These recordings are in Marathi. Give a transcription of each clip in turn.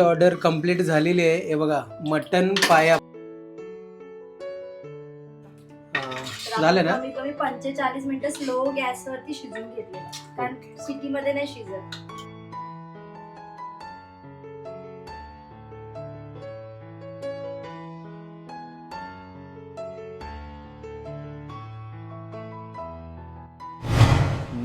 ऑर्डर कंप्लीट झालेली आहे. हे बघा मटन पाया झालं ना? कमी कमी पंचेचाळीस मिनिटं स्लो गॅसवरती शिजून घेतले. कारण सिटी मध्ये नाही शिजत.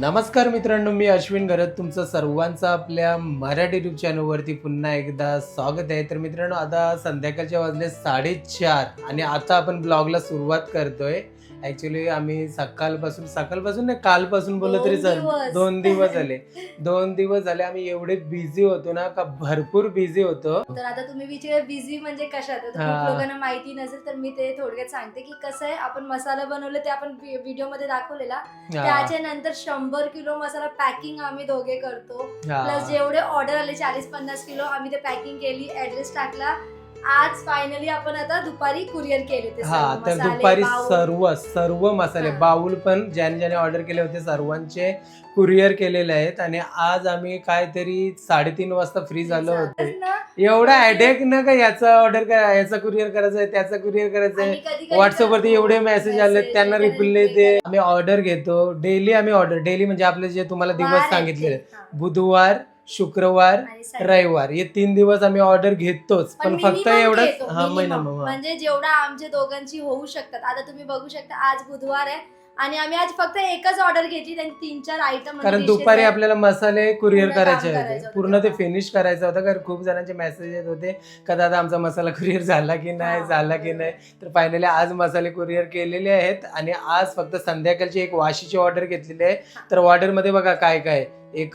नमस्कार मित्रांनो मी अश्विन गरत तुमचं सर्वांचं आपल्या मराठी युट्यूब चॅनलवरती पुन्हा एकदा स्वागत आहे. तर मित्रांनो आता संध्याकाळच्या वाजले साडेचार आणि आता आपण ब्लॉगला सुरुवात करतोय. ऍक्च्युली आम्ही सकाळपासून सकाळपासून नाही कालपासून बोललं तरी दिवस. दोन दिवस झाले. दोन दिवस झाले. आम्ही एवढे बिझी होतो ना का भरपूर बिझी होतो. तर आता तुम्ही विचार बिझी म्हणजे कशात? लोकांना माहिती नसेल तर मी ते थोडक्यात सांगते की कसं आहे आपण मसाला बनवले ते आपण व्हिडिओमध्ये दाखवलेला. त्याच्या नंतर शंभर किलो मसाला पॅकिंग आम्ही दोघे करतो. प्लस जेवढे ऑर्डर आले चाळीस पन्नास किलो आम्ही ते पॅकिंग केली ऍड्रेस टाकला. आज फायनली आपण आता दुपारी कुरिअर केले ते हा सर्व तर मसाले, दुपारी बाऊल. सर्व सर्व मसाले हा. बाउल पण ज्याने ज्याने ऑर्डर केले होते सर्वांचे कुरिअर केलेले आहेत आणि आज आम्ही काहीतरी साडेतीन वाजता फ्री झालो होते तेच ना. एवढा अटॅक ना का याचा ऑर्डर करा याचा कुरिअर करायचा आहे त्याचा कुरिअर करायचा आणि आहे कधी-कधी व्हॉट्सअप वरती एवढे मेसेज आले message, त्यांना रिप्लाय reply दे आम्ही ऑर्डर घेतो डेली आम्ही ऑर्डर डेली म्हणजे आपले जे तुम्हाला वार दिवस आहेत सांगितले ते. हा. बुधवार शुक्रवार आणि Sunday. रविवार. हे तीन दिवस आम्ही ऑर्डर घेतोच पण पण फक्त minimum एवढंच घेतो, हा महिना म्हणजे जेवढा आमच्या दोघांची होऊ शकतात. आता तुम्ही बघू शकता आज बुधवार आहे आणि आम्ही आज फक्त एकच ऑर्डर घेतली त्यांनी तीन चार आयटम कारण दुपारी आपल्याला मसाले कुरिअर पूर्ण काम करायचे करायचं होते होतं पूर्ण ते तेव्हा. फिनिश करायचं होतं. कारण खूप जणांचे मेसेज येत होते का दादा आमचा मसाला कुरिअर झाला की नाही हा. झाला की नाही? तर फायनली आज मसाले कुरिअर केलेले आहेत आणि आज फक्त संध्याकाळची एक वाशीची ऑर्डर घेतलेली आहे. तर ऑर्डरमध्ये बघा काय काय? एक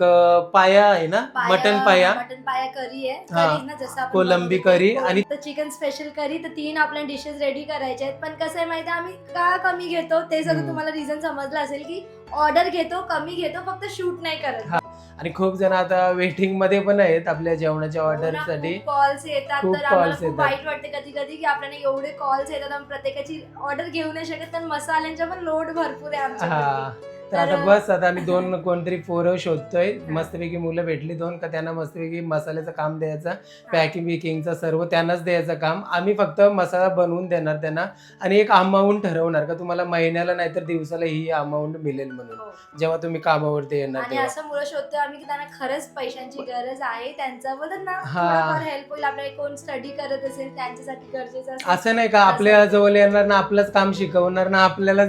पाया आहे ना? मटन पाया. मटन पाया करी आहे. हा. करी ना जसं आपण कोलंबी बनवतो. करी आणि- तर चिकन स्पेशल करी तर तीन आपल्या डिशेस रेडी करायचे आहेत. पण कसं आहे माहिती आम्ही का कमी घेतो? ते सगळं हम्म. तुम्हाला रिझन समजलं असेल की ऑर्डर घेतो कमी घेतो फक्त शूट नाही करत. हा. आणि खूप जण आता वेटिंगमध्ये पण आहेत आपल्या जेवणाच्या ऑर्डरसाठी कॉल्स येतात. खूप तर आम्हाला calls खूप येतात. वाईट वाटते कधी कधी की आपल्याला एवढे कॉल्स येतात आम्ही प्रत्येकाची ऑर्डर घेऊ नाही शकत. तर मसाल्यांचा पण लोड भरपूर आहे हा. आमच्या तर आता बस आता आम्ही दोन कोणतरी पोरं शोधतोय. मस्तपैकी मुलं भेटली दोन का त्यांना मस्तपैकी मसाल्याचं काम द्यायचं पॅकिंग बिकिंगचं सर्व त्यांनाच द्यायचं काम. आम्ही फक्त मसाला बनवून देणार त्यांना आणि एक अमाऊंट ठरवणार का तुम्हाला महिन्याला नाहीतर दिवसाला ही अमाऊंट मिळेल म्हणून. हो. जेव्हा तुम्ही कामावरती येणार आणि तेव्हा. असं मुलं शोधतोय आम्ही की त्यांना खरंच पैशांची गरज आहे त्यांचं बोलतात ना हा. थोडंफार हेल्प होईल. आपल्याला कोण स्टडी करत असेल त्यांच्यासाठी गरजेचं असेल. असं नाही का आपल्या जवळ येणार ना आपलंच काम शिकवणार ना आपल्याला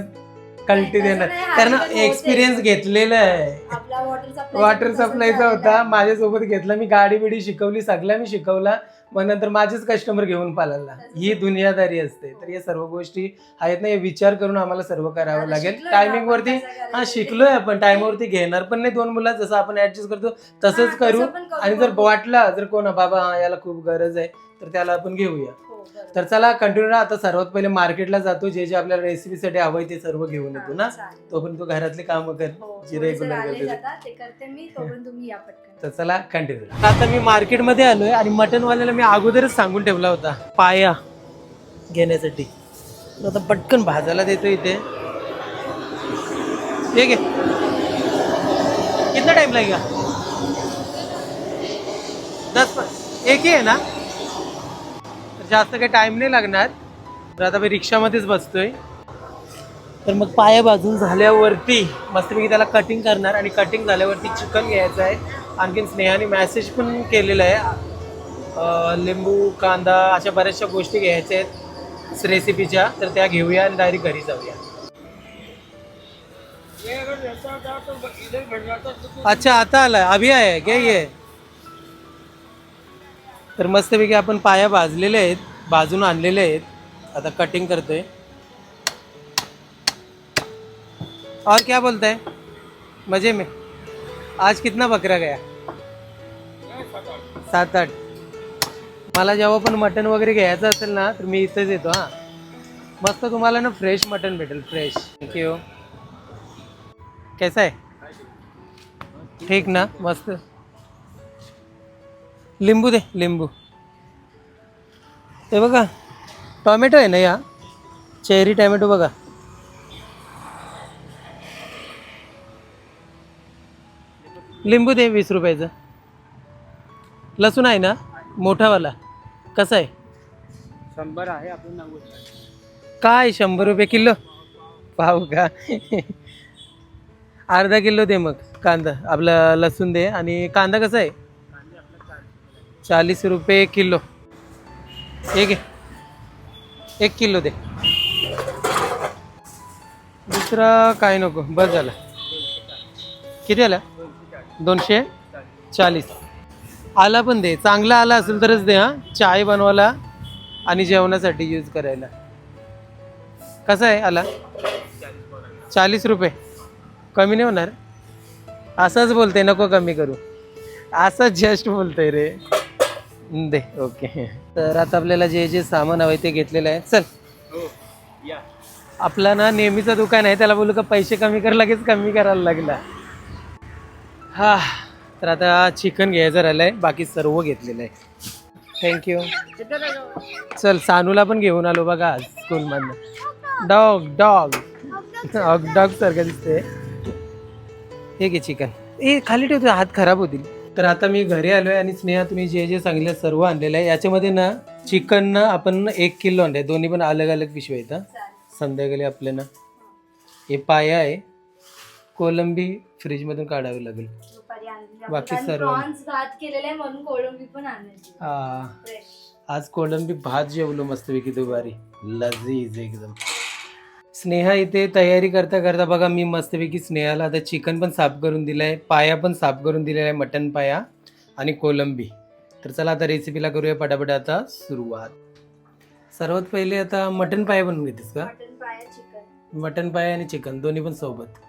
कल्टी देणार कारण एक्सपिरियन्स. घेतलेला आहे. वॉटर सप्लाय वॉटर सप्लायचा होता. माझ्यासोबत घेतला. मी गाडी बिडी शिकवली. सगळ्या मी शिकवला. मग नंतर माझेच कस्टमर घेऊन पालायला ही दुनियादारी असते. तर या सर्व गोष्टी आहेत ना हे विचार करून आम्हाला सर्व करावं लागेल. टायमिंग वरती हा शिकलोय आपण. टाइमवरती घेणार पण नाही दोन मुलं. जसं आपण ऍडजस्ट करतो तसंच करू. आणि जर वाटला जर कोण बाबा हा, याला खूप गरज आहे तर त्याला आपण घेऊया. तर चला कंटिन्यू आता सर्वात पहिले मार्केटला जातो. जे जे आपल्याला रेसिपीसाठी हवंय ते सर्व घेऊन येतो ना. तोपर्यंत तू घरातले काम कर. हो, जे रेग्युलर करते ते करते मी. तोपर्यंत तुम्ही या पटकन. तर चला कंटिन्यू आता मी मार्केटमध्ये आलोय आणि मटनवाल्याला मी अगोदरच सांगून ठेवला होता. पाया घेण्यासाठी. आता पटकन भाजायला देतो इथे. ठीक आहे कितना टाइम लागेगा? दस एक ही आहे ना? जास्त काही टाइम नाही लागणार. तर आता मी रिक्षामध्येच बसतोय. तर मग पाया भाजून झाल्यावरती मस्तपैकी त्याला कटिंग करणार आणि कटिंग झाल्यावरती चिकन घ्यायचं आहे. आणखीन स्नेहाने मॅसेज पण केलेला आहे. लिंबू कांदा अशा बऱ्याचशा गोष्टी घ्यायच्या आहेत रेसिपीच्या तर त्या घेऊया आणि डायरेक्ट घरी जाऊया. अच्छा आता आलाय अभि आहे. घे ये तर मस्तपैकी आपण पाया भाजलेले आहेत भाजून आणलेले आहेत. आता कटिंग करतोय. और क्या बोलता है मजे में? आज कितना बकरा गया? सात आठ. मला जेव्हा पण मटन वगैरे घ्यायचं असेल ना तर मी इथेच येतो हां. मस्त तुम्हाला ना फ्रेश मटन भेटेल फ्रेश थँक्यू कैसा आहे ठीक ना? मस्त. लिंबू दे लिंबू. ते बघा टॉमॅटो आहे ना या? चेरी टॅमॅटो बघा. लिंबू दे वीस रुपयाचं. लसूण आहे ना? मोठावाला. कसा आहे? शंभर आहे आपण काय शंभर रुपये किलो? पाहू का? अर्धा किलो दे मग कांदा. आपला लसूण दे. आणि कांदा कसा आहे? चाळीस रुपये किलो. एक आहे एक किलो दे. दुसरा काय नको बस झाला. किती आला? दोनशे चाळीस. आला पण दे. चांगला आला असेल तरच दे हां. चाय बनवायला आणि जेवणासाठी यूज करायला. कसा आहे आला? चाळीस रुपये. कमी नाही होणार. असंच बोलते नको कमी करू. असंच जस्ट बोलतंय रे. दे. ओके. तर आता आपल्याला जे जे सामान हवं ते घेतलेलं आहे. चल. हो या. आपला ना नेहमीचं दुकान आहे त्याला बोलू का पैसे कमी कर लगेच कमी करायला लागला. हा तर आता चिकन घ्यायचं राहिलं आहे बाकी सर्व घेतलेलं आहे. थँक्यू चल सानूला पण घेऊन आलो बघा आज स्कूलमधनं. डॉग डॉग डॉग डॉग सारखं दिसते हे घे चिकन. ए खाली ठेवतो हात खराब होतील. तर आता मी घरी आलो आहे आणि स्नेहा तुम्ही जे जे सांगितलं सर्व आणलेलं आहे. याच्यामध्ये ना चिकन ना आपण एक किलो आणलं आहे दोन्ही पण अलग अलग पिशव्या आहेत हं. संध्याकाळी आपल्याला हे पाया आहे. कोलंबी फ्रीजमधून काढावी लागेल. दुपारी बाकी. सर्व. भात केलेले आहे म्हणून कोळंबी पण आणायची हा. फ्रेश आज कोलंबी भात जेवलो मस्तपैकी दुपारी. लजीज एकदम. स्नेहा इथे तयारी करता करता बघा मी मस्तपैकी स्नेहाला आता चिकन पण साफ करून दिलंय पाया पण साफ करून दिलेला आहे मटन पाया आणि कोलंबी. तर चला आता रेसिपीला करूया पटापट आता सुरुवात. सर्वात पहिले आता मटन पाया बनवून घेतेस का? मटन पाया चिकन. मटन पाया आणि चिकन दोन्ही पण सोबत.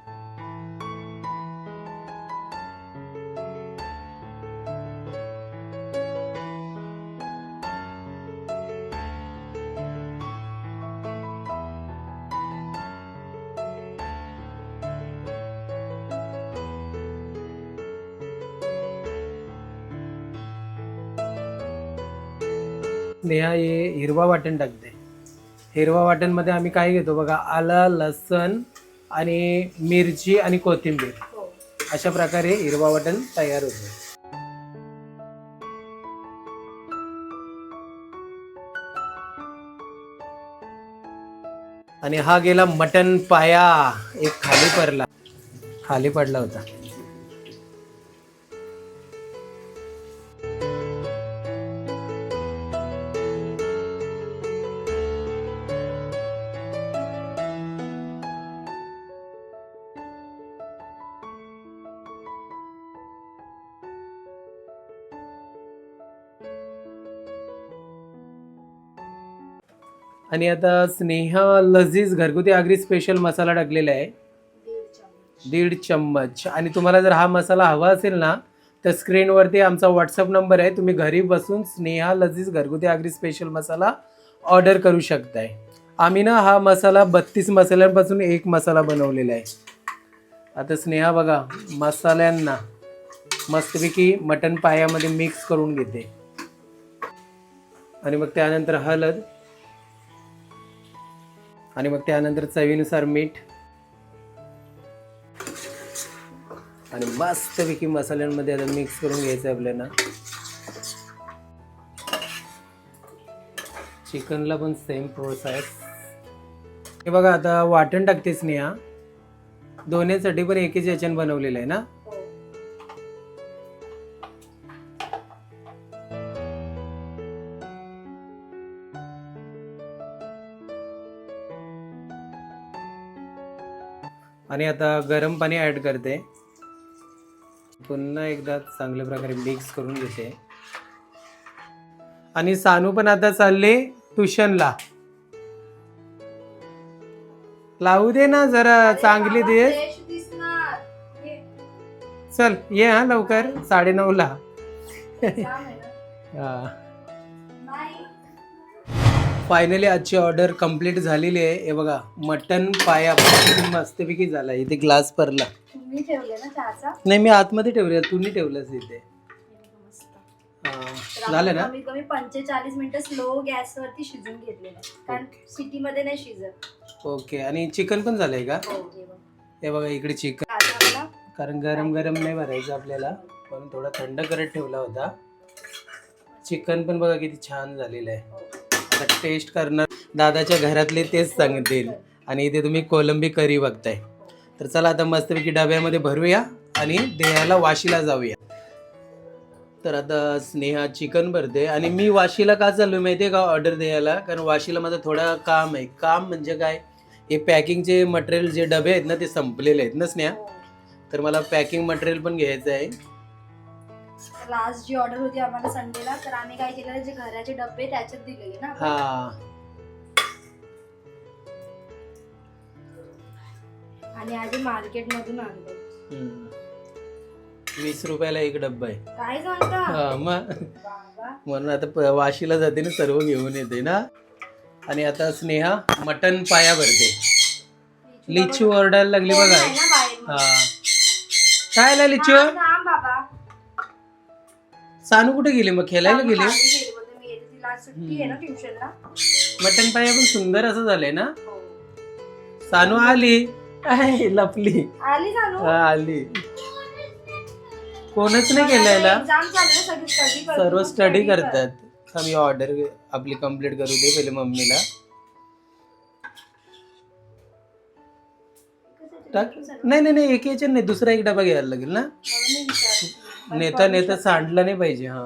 हे हिरवा वाटण टाकते. हिरवा वाटणमध्ये आम्ही काय घेतो बघा आलं लसण आणि मिरची आणि कोथिंबीर. हो. अशा प्रकारे हिरवा वाटण तयार होतो. आणि हा गेला मटन पाया एक खाली पडला. खाली पडला होता. आणि आता स्नेहा लजीज घरगुती आगरी स्पेशल मसाला टाकलेला आहे. दीड चम्मच. आणि तुम्हाला जर हा मसाला हवा असेल ना तर स्क्रीनवरती आमचा व्हॉट्सअप नंबर आहे. तुम्ही घरी बसून स्नेहा लजीज घरगुती आगरी स्पेशल मसाला ऑर्डर करू शकताय. आम्ही ना हा मसाला बत्तीस मसाल्यांपासून एक मसाला बनवलेला आहे. आता स्नेहा बघा मसाल्यांना मस्तपैकी मटन पायामध्ये मिक्स करून घेते. आणि मग त्यानंतर हळद. आणि मग त्यानंतर चवीनुसार मीठ. आणि मस्तपैकी मसाल्यांमध्ये आता मिक्स करून घ्यायचं आहे आपल्याला चिकनला पण सेम प्रोसेस हे बघा आता वाटण टाकतेच नाही हा दोन्हीसाठी पण एकच याच्यानं बनवलेलं आहे ना? आणि आता गरम पाणी ॲड करते. पुन्हा एकदा चांगल्या प्रकारे मिक्स करून घेते. आणि सानू पण आता चालले ट्युशनला लावू दे ना जरा चांगली दे हे, चल ये हा लवकर. साडे ला जाम आहे ना. नाही फायनली आजची ऑर्डर कंप्लीट झालेली आहे. हे बघा मटन पाया मस्तपैकी झाला. इथे ग्लास भरला. तुम्ही ठेवले ना चहाचा? नाही मी आतमध्ये ठेवले. तू नाही ठेवलंस इथे. हा, झालं ना? कमीत कमी पंचेचाळीस मिनिटं स्लो गॅसवरती शिजून घेतलेलं आहे. कारण सिटी मध्ये नाही शिजत. ओके. आणि चिकन पण झालंय का? हो जेवण हे बघा इकडे चिकन आता आपला? कारण गरम गरम नाही भरायचं आपल्याला. म्हणून थोडा थंड करत ठेवला होता. चिकन पण बघा किती छान झालेलं आहे. आता टेस्ट करणार. दादाच्या घरातले तेच सांगतील. आणि इथे तुम्ही कोलंबी करी बघताय. तर चला आता मस्तपैकी डब्यामध्ये भरूया आणि देहाला वाशीला जाऊया. तर आता स्नेहा चिकन भरते. आणि मी वाशीला का चाललो माहिती आहे का ऑर्डर द्यायला? कारण वाशीला माझं थोडं काम आहे. काम म्हणजे काय? हे पॅकिंगचे मटेरियल जे डबे आहेत ना ते संपलेले आहेत ना स्नेहा? तर मला पॅकिंग मटेरियल पण घ्यायचं आहे. लास्ट जी ऑर्डर होती आम्हाला संडेला तर आम्ही काय केलेलं जे घराचे डबे त्याच्यात दिलेले ना. हा. आणि आधी मार्केट मधून आणलो. वीस रुपयाला एक डब्बा आहे. काय सांगता? हा मग बाबा. म्हणून आता प- वाशीला जाते ना सर्व घेऊन येते ना. आणि आता स्नेहा मटन पाया भरते. लिचू ओरडायला लागली कोणी बघा. आहे ना बाहेर मग. हा. काय आला लिचू? सानू कुठे गेली? मग खेळायला गेली? खाली गेली. बोलते, मी येते तिला आज सुट्टी आहे ना ट्युशनला. मटन पाया पण सुंदर असं झालंय ना? हो. सानू आली. आहे, लपली. आली हा, कोणच नाही केलं याला एक्झाम चालू आहे, सगळी स्टडी सर्व स्टडी करतात. आम्ही ऑर्डर आपली कंप्लीट करू दे पहिले मम्मीला. टाक. नाही नाही नाही एक याच्यात नाही. दुसरा एक डबा घ्यायला लागेल ना? नेता नेता सांडला नाही पाहिजे हा.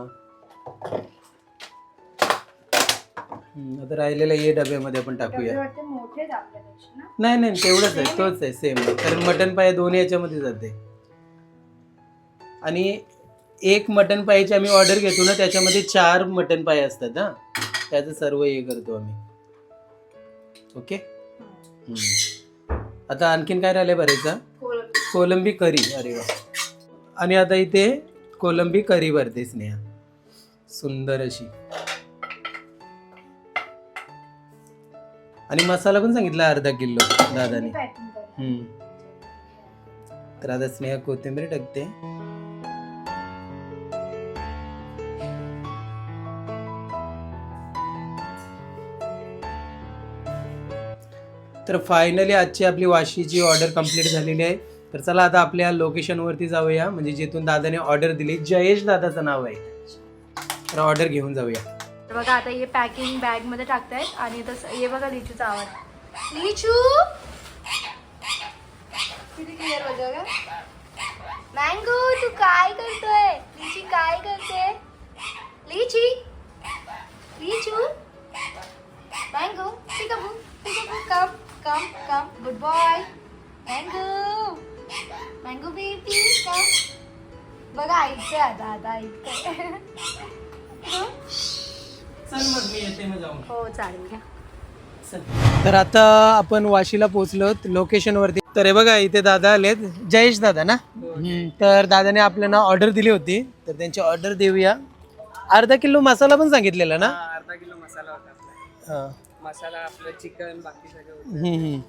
हम्म, आता राहिलेला ये डब्यामध्ये आपण टाकूया. वाटते मोठे आहेत आपल्यापेक्षा ना? नाही नाही तेवढंच आहे तोच आहे सेम कारण मटन पाय दोन याच्यामध्ये जाते. आणि एक मटन पायाची आम्ही ऑर्डर घेतो ना त्याच्यामध्ये चार मटन पाय असतात हा. त्याचं सर्व हे करतो आम्ही. ओके? हम्म. आता आणखीन काय राहिलंय भरायचं कोलंबी. कोलंबी करी. अरे वा. आणि आता इथे कोलंबी करी भरते स्नेहा. सुंदर अशी. आणि मसाला पण सांगितला अर्धा किलो दादाने. हम्म. तर आता स्नेहा कोथिंबीर टाकते. तर फायनली आजची आपली वाशीची ऑर्डर कंप्लीट झालेली आहे. तर चला आता आपल्या लोकेशनवरती जाऊया. म्हणजे जिथून दादाने ऑर्डर दिली. जयेश दादाचं नाव आहे. तर ऑर्डर घेऊन जाऊया. तर बघा आता हे पॅकिंग बॅगमध्ये टाकतायत आणि तसं हे बघा लिचूचा आवाज. लिचू! किती क्लिअर बघा. मँगो तू काय करतोय? लिची काय करते? हो चालेल घ्या. तर आता आपण वाशीला पोहोचलो लोकेशनवरती. तर हे बघा इथे दादा आलेत. जयेश दादा ना? हम्म, तर दादाने आपल्याला ऑर्डर दिली होती. तर त्यांची ऑर्डर देऊया. अर्धा किलो मसाला पण सांगितलेला ना? हा, अर्धा किलो मसाला होता आपला. हा. मसाला आपलं चिकन बाकी सगळं होतं. हम्म, हम्म.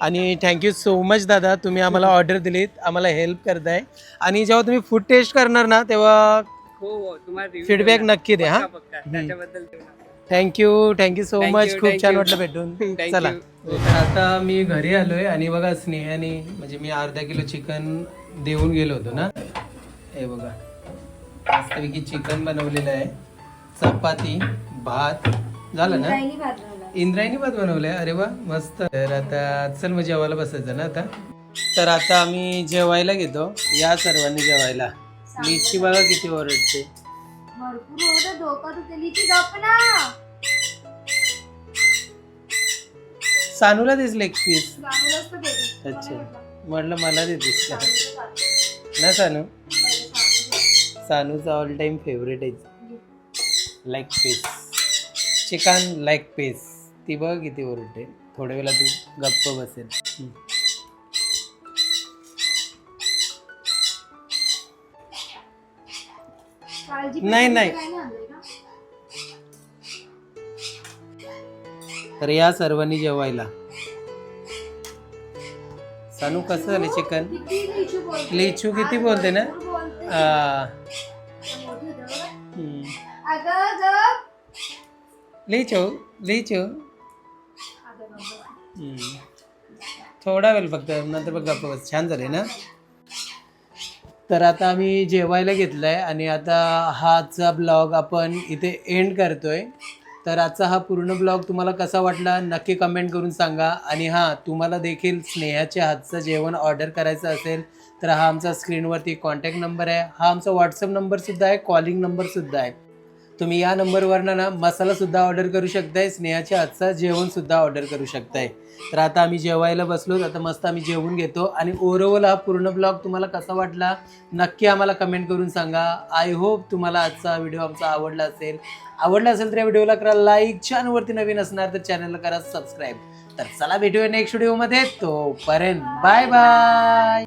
आणि थँक्यू सो मच दादा तुम्ही आम्हाला ऑर्डर दिलीत. आम्हाला हेल्प करताय. आणि जेव्हा तुम्ही फूड टेस्ट करणार ना तेव्हा हो हो तुम्हाला review फीडबॅक देऊ ना. नक्की द्या हा. पक्का, पक्का. त्याच्याबद्दल देऊ ना. Thank you thank you so Thank much you, खूप thank छान you. वाटलं भेटून. Thank चला. you. आता मी घरी आलोय आणि बघा स्नेहाने म्हणजे मी अर्धा किलो चिकन देऊन गेलो होतो ना? हे बघा. मस्तपैकी चिकन बनवलेलं आहे. चपाती भात. झालं ना? इंद्रायणी भात लावला. इंद्रायणी भात बनवलाय? अरे वा मस्त. तर आता चल मग जेवायला बसायचं ना आता? तर आता आम्ही जेवायला घेतो. या सर्वांनी जेवायला. लीची बघा किती ओरडते. भरपूर होतं डोकं दुखते लिची गप ना सानूला देस लेग पीस चांगलंच तर देते. अच्छा. मला वाटलं. म्हटलं मला का चांगलं खाते. ना सानू? पहिले सांगू. सानूचा ऑल टाइम फेवरेट आहे. Like piece chicken like piece ती बघ किती ओरडते थोड्या वेळा ती गप्प बसेल. हम्म. काळजी नाही, नाही. तर या सर्वांनी जेवायला सानू कसं झालं चिकन किती लिचू बोलते. लिचू किती आज बोलते ना? भरपूर बोलते. आ, मोठी होते बघा. हम्म. अगं गप. लिचू लिचू अगं गप. हम्म. थोडा वेळ फक्त नंतर बघ गप्प बस छान झाले ना तर आता आम्ही जेवायला घेतलंय आणि आता हाचा ब्लॉग आपण इथे एंड करतोय. तर आजचा हा पूर्ण ब्लॉग तुम्हाला कसा वाटला नक्की कमेंट करून सांगा. आणि हां तुम्हाला देखील स्नेहाच्या हातचं जेवण ऑर्डर करायचं असेल तर हा आमचा स्क्रीनवरती कॉन्टॅक्ट नंबर आहे. हा आमचा व्हॉट्सअप नंबरसुद्धा आहे कॉलिंग नंबरसुद्धा आहे. तुम्ही या नंबरवरनं ना मसालासुद्धा ऑर्डर करू शकताय स्नेहाच्या आजचा जेवणसुद्धा ऑर्डर करू शकताय. तर आता आम्ही जेवायला बसलो आता मस्त आम्ही जेवून घेतो. आणि ओव्हरऑल हा पूर्ण ब्लॉग तुम्हाला कसा वाटला नक्की आम्हाला कमेंट करून सांगा. आय होप तुम्हाला आजचा व्हिडिओ आमचा आवडला असेल. आवडला असेल तर या व्हिडिओला करा लाईक चॅनलवरती नवीन असणार तर चॅनलला करा सबस्क्राईब तर चला भेटूया नेक्स्ट व्हिडिओमध्ये तोपर्यंत बाय बाय